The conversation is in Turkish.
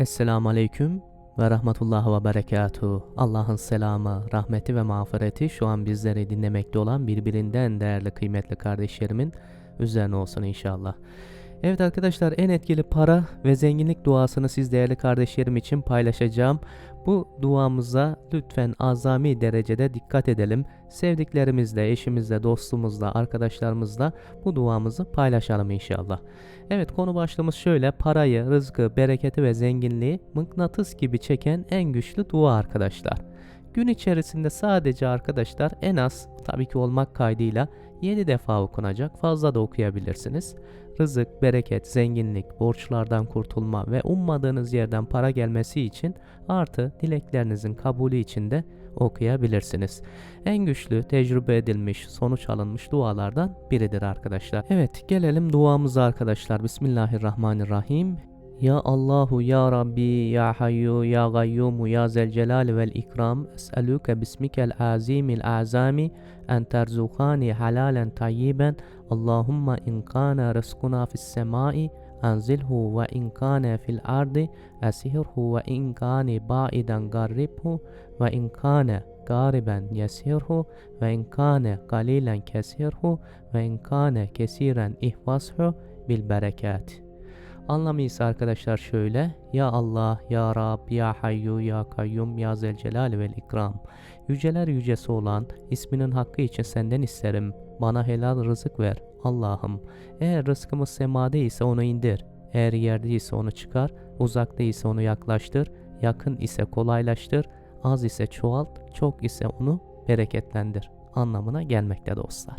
Esselamu Aleyküm ve Rahmetullah ve Berekatuhu. Allah'ın selamı, rahmeti ve mağfireti şu an bizleri dinlemekte olan birbirinden değerli kıymetli kardeşlerimin üzerine olsun inşallah. Evet arkadaşlar en etkili para ve zenginlik duasını siz değerli kardeşlerim için paylaşacağım. Bu duamıza lütfen azami derecede dikkat edelim. Sevdiklerimizle, eşimizle, dostumuzla, arkadaşlarımızla bu duamızı paylaşalım inşallah. Evet konu başlığımız şöyle. Parayı, rızkı, bereketi ve zenginliği mıknatıs gibi çeken en güçlü dua arkadaşlar. Gün içerisinde sadece arkadaşlar en az tabii ki olmak kaydıyla 7 defa okunacak. Fazla da okuyabilirsiniz. Rızık, bereket, zenginlik, borçlardan kurtulma ve ummadığınız yerden para gelmesi için artı dileklerinizin kabulü için de okuyabilirsiniz. En güçlü, tecrübe edilmiş, sonuç alınmış dualardan biridir arkadaşlar. Evet, gelelim duamıza arkadaşlar. Bismillahirrahmanirrahim. يا الله يا ربي يا حي يا غيوم يا ذا الجلال والإكرام أسألك باسمك العظيم الأعظم أن ترزقني حلالا طيبا. اللهم إن كان رزقنا في السماء أنزله وإن كان في الأرض أسهره وإن كان بعيدا قربه وإن كان قاربا يسهره وإن كان قليلا كسره وإن كان كثيرا احفظه بالبركات. Anlamı ise arkadaşlar şöyle. Ya Allah, Ya Rab, Ya Hayyu, Ya Kayyum, Ya Zelcelal ve İkram. Yüceler yücesi olan isminin hakkı için senden isterim. Bana helal rızık ver Allah'ım. Eğer rızkımız semada ise onu indir. Eğer yerde ise onu çıkar. Uzakta ise onu yaklaştır. Yakın ise kolaylaştır. Az ise çoğalt. Çok ise onu bereketlendir. Anlamına gelmekte dostlar.